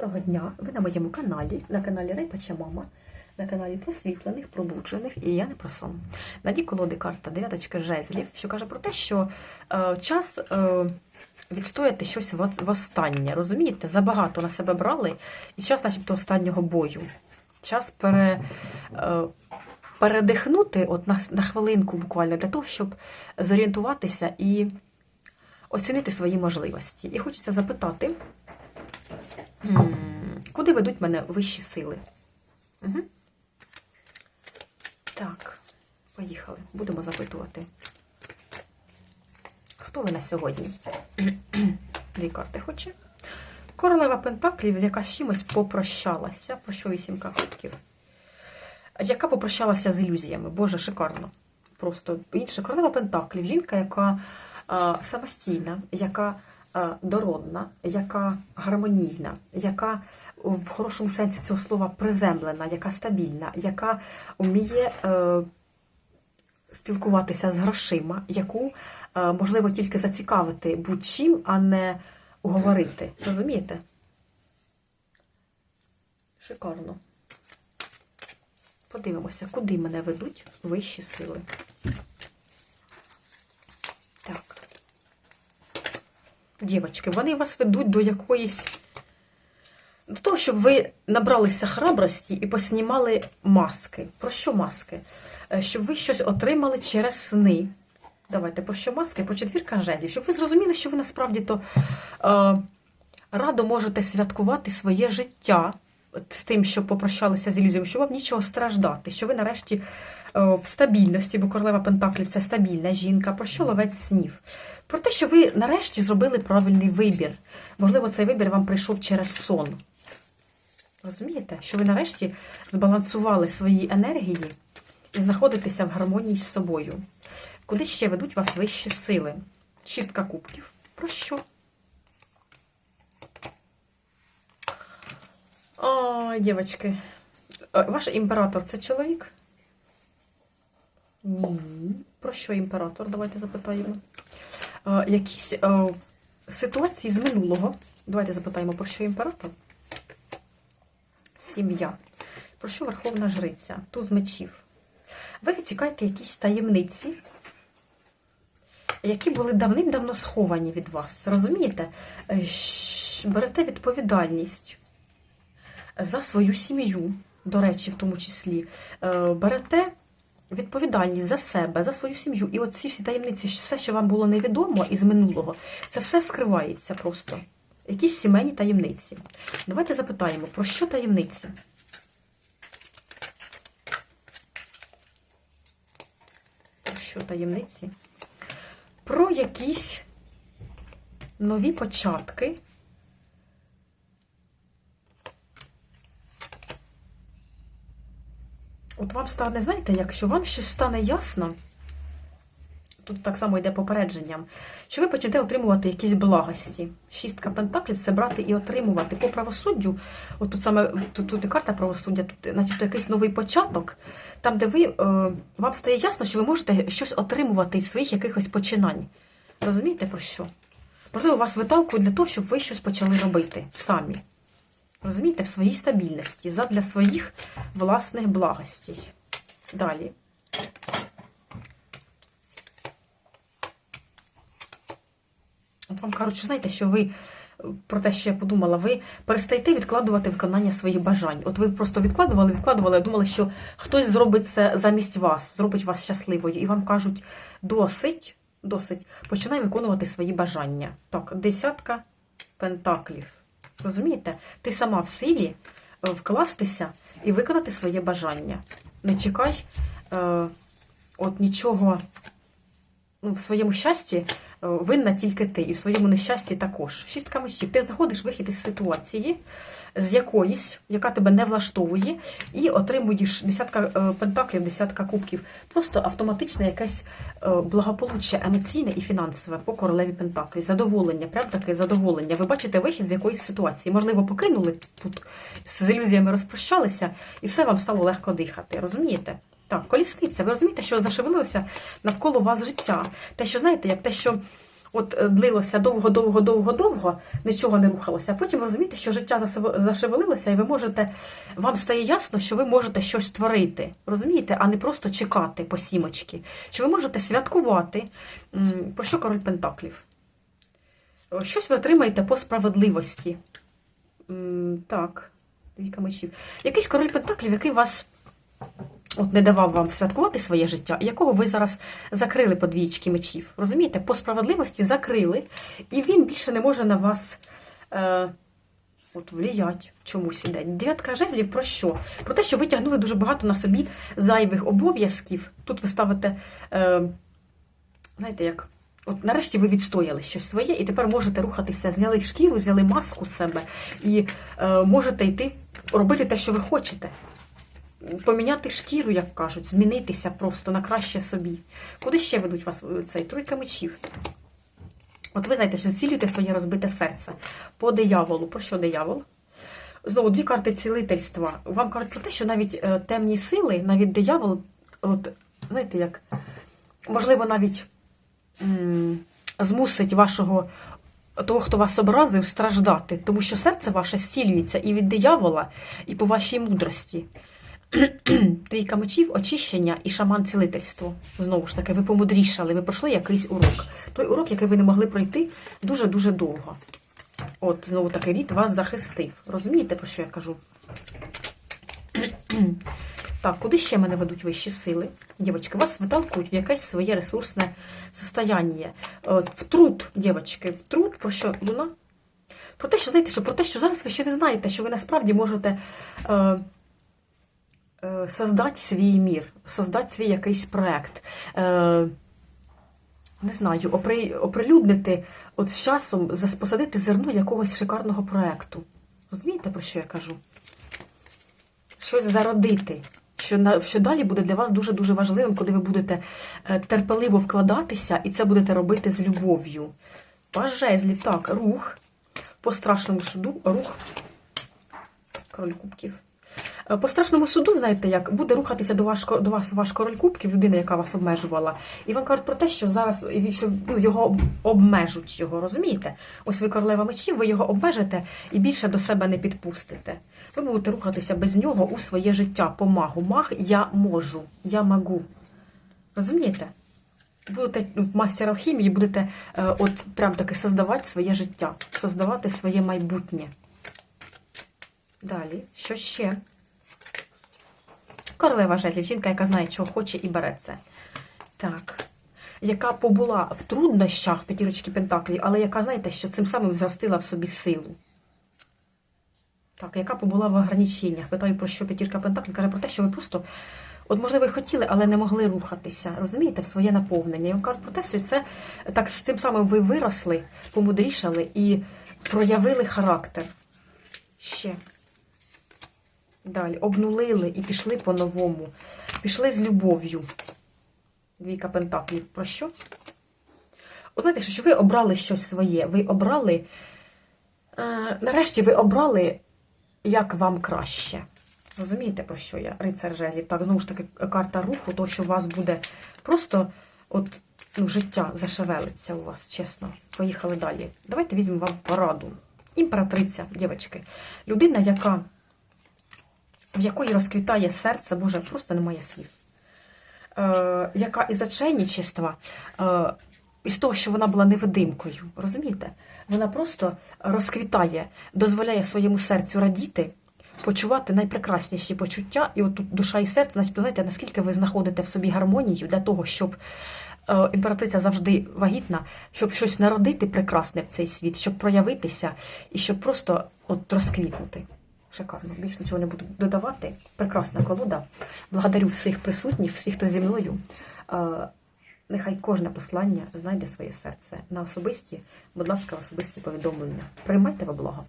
Доброго дня! Ви на моєму каналі, на каналі Рейпача Мама, на каналі просвітлених, пробуджених і я не про сон. На дні колоди карта дев'яточка жезлів, що каже про те, що е, час е, відстояти щось в, в останнє. Розумієте? Забагато на себе брали, і час, начебто, останнього бою. Час пере, е, передихнути от на, на хвилинку буквально для того, щоб зорієнтуватися і оцінити свої можливості. І хочеться запитати. Куди ведуть мене вищі сили? Угу. Так, поїхали. Будемо запитувати. Хто ви на сьогодні? Дві карти хоче. Королева Пентаклів, яка з чимось попрощалася. Про що вісімка кубків? Яка попрощалася з ілюзіями. Боже, шикарно. Просто інше. Королева Пентаклів, жінка, яка а, самостійна, яка а, дородна, яка гармонійна, яка в хорошому сенсі цього слова приземлена, яка стабільна, яка вміє е, спілкуватися з грошима, яку е, можливо тільки зацікавити будь-чим, а не уговорити. Розумієте? Шикарно. Подивимося, куди мене ведуть вищі сили. Так. Дівочки, вони вас ведуть до якоїсь. До того, щоб ви набралися храбрості і поснімали маски. Про що маски? Е, Щоб ви щось отримали через сни. Давайте про що маски? Про четвірка жезлів. Щоб ви зрозуміли, що ви насправді то е, радо можете святкувати своє життя з тим, що попрощалися з ілюзіями, що вам нічого страждати, що ви нарешті е, в стабільності, бо королева Пентаклів це стабільна жінка, про що ловець снів. Про те, що ви нарешті зробили правильний вибір. Можливо, цей вибір вам прийшов через сон. Розумієте, що ви нарешті збалансували свої енергії і знаходитеся в гармонії з собою. Куди ще ведуть вас вищі сили? Шістка кубків. Про що? Ой, дівчатки. Е, Ваш імператор це чоловік? Ні. Про що імператор? Давайте запитаємо. Е, Якісь е, ситуації з минулого. Давайте запитаємо, про що імператор? Сім'я. Про що Верховна Жриця? Туз мечів. Ви відцікаєте якісь таємниці, які були давним-давно сховані від вас. Розумієте? Е, Берете відповідальність за свою сім'ю, до речі, в тому числі. Берете відповідальність за себе, за свою сім'ю. І от ці всі таємниці, все, що вам було невідомо із минулого, це все скривається просто. Якісь сімейні таємниці. Давайте запитаємо, про що таємниці? Про що таємниці? Про якісь нові початки. От вам стане, знаєте, якщо вам щось стане ясно, тут так само йде попередженням, що ви почнете отримувати якісь благості. Шістка пентаклів це брати і отримувати по правосуддю. От тут саме тут, тут і карта правосуддя, тут, начебто, якийсь новий початок, там, де ви е, вам стає ясно, що ви можете щось отримувати із своїх якихось починань. Розумієте про що? Можливо, вас виталкують для того, щоб ви щось почали робити самі. Розумієте, в своїй стабільності, задля своїх власних благостей. Далі. От вам кажуть, знаєте, що ви про те, що я подумала, ви перестаєте відкладувати виконання своїх бажань. От ви просто відкладували, відкладували, думали, що хтось зробить це замість вас, зробить вас щасливою. І вам кажуть, досить, досить, починай виконувати свої бажання. Так, десятка пентаклів. Розумієте? Ти сама в силі е, вкластися і виконати своє бажання. Не чекай е, от нічого ну, в своєму щасті винна тільки ти, і в своєму нещасті також. Шістка мечів. Ти знаходиш вихід із ситуації, з якоїсь, яка тебе не влаштовує, і отримуєш десятка е, пентаклів, десятка кубків. Просто автоматичне якесь е, благополуччя емоційне і фінансове по королеві Пентаклів. Задоволення, прям таке задоволення. Ви бачите вихід з якоїсь ситуації. Можливо, покинули тут з ілюзіями розпрощалися, і все вам стало легко дихати. Розумієте? Так, колісниця. Ви розумієте, що зашевелилося навколо вас життя. Те, що знаєте, як те, що от е, длилося довго, довго, довго, довго, нічого не рухалося. А потім ви розумієте, що життя зашевелилося, і ви можете, вам стає ясно, що ви можете щось створити, розумієте, а не просто чекати по сімочки. Що ви можете святкувати, М, про що король Пентаклів? Щось ви отримаєте по справедливості. Так, двійка мечів. Якийсь король Пентаклів, який вас от не давав вам святкувати своє життя, якого ви зараз закрили по двічки мечів. Розумієте, по справедливості закрили, і він більше не може на вас е, от, вліять чомусь іде. Дев'ятка жезлів про що? Про те, що ви тягнули дуже багато на собі зайвих обов'язків. Тут ви ставите, е, знаєте, як. От нарешті ви відстояли щось своє, і тепер можете рухатися, зняли шкіру, зняли маску з себе і е, можете йти робити те, що ви хочете поміняти шкіру, як кажуть, змінитися просто на краще собі. Куди ще ведуть вас е, цей тройка мечів? От ви знаєте, що зцілюєте своє розбите серце по дияволу. Про що диявол? Знову дві карти цілительства. Вам кажуть про те, що навіть е, темні сили, навіть диявол, от знаєте, як можливо, навіть м, змусить вашого того, хто вас образив, страждати, тому що серце ваше зцілюється і від диявола, і по вашій мудрості. Трійка мечів, очищення і шаман цілительство. Знову ж таки, ви помудрішали, ви пройшли якийсь урок. Той урок, який ви не могли пройти дуже-дуже довго. От, знову таки, рід вас захистив. Розумієте, про що я кажу? Так, куди ще мене ведуть вищі сили? Дівчатки, вас виталкують в якесь своє ресурсне состояння. В труд, дівчатки, в труд, про що луна? Про те, що знаєте, що про те, що зараз ви ще не знаєте, що ви насправді можете е, е, создати свій мір, создати свій якийсь проект. Е, не знаю, оприлюднити от з часом посадити зерно якогось шикарного проекту. Розумієте, про що я кажу? Щось зародити, що, на, що далі буде для вас дуже-дуже важливим, коли ви будете е, терпеливо вкладатися, і це будете робити з любов'ю. Паж жезлів, так, рух по страшному суду, рух. Король кубків. Е, По страшному суду, знаєте, як буде рухатися до, ваш, до вас ваш король кубків, людина, яка вас обмежувала, і вам кажуть про те, що зараз що, ну, його обмежуть його, розумієте? Ось ви королева мечів, ви його обмежите і більше до себе не підпустите. Ви будете рухатися без нього у своє життя по магу. Маг я можу, я могу. Розумієте? Будете ну, мастер алхімії, будете е, от прям таки создавати своє життя, создавати своє майбутнє. Далі, що ще? Королева жезлів, жінка, яка знає, чого хоче і бере це. Так. Яка побула в труднощах п'ятірочки Пентаклів, але яка, знаєте, що цим самим зростила в собі силу. Так, яка побула в ограниченнях. Питаю, про що п'ятірка Пентаклів, каже про те, що ви просто, от, можливо, і хотіли, але не могли рухатися, розумієте, в своє наповнення. Вам кажуть про те, що це так з цим самим ви виросли, помудрішали і проявили характер. Ще. Далі обнулили і пішли по-новому. Пішли з любов'ю. Двійка пентаклів. Про що? О, знаєте, що ви обрали щось своє. Ви обрали. Е, нарешті ви обрали, як вам краще. Розумієте, про що я? Рицар жезлів. Так, знову ж таки, карта руху, то, що у вас буде просто от, ну, життя зашевелиться у вас, чесно. Поїхали далі. Давайте візьмемо вам пораду. Імператриця, дівчатки. Людина, яка в якої розквітає серце, Боже, просто немає слів. Е, яка із зачайничества, е, із того, що вона була невидимкою, розумієте? Вона просто розквітає, дозволяє своєму серцю радіти, почувати найпрекрасніші почуття, і от тут душа і серце, значить, знаєте, наскільки ви знаходите в собі гармонію для того, щоб е, імператриця завжди вагітна, щоб щось народити прекрасне в цей світ, щоб проявитися і щоб просто от розквітнути. Шикарно. Більше нічого не буду додавати. Прекрасна колода. Благодарю всіх присутніх, всіх, хто зі мною. Е, Нехай кожне послання знайде своє серце на особисті, будь ласка, особисті повідомлення. Приймайте во благо.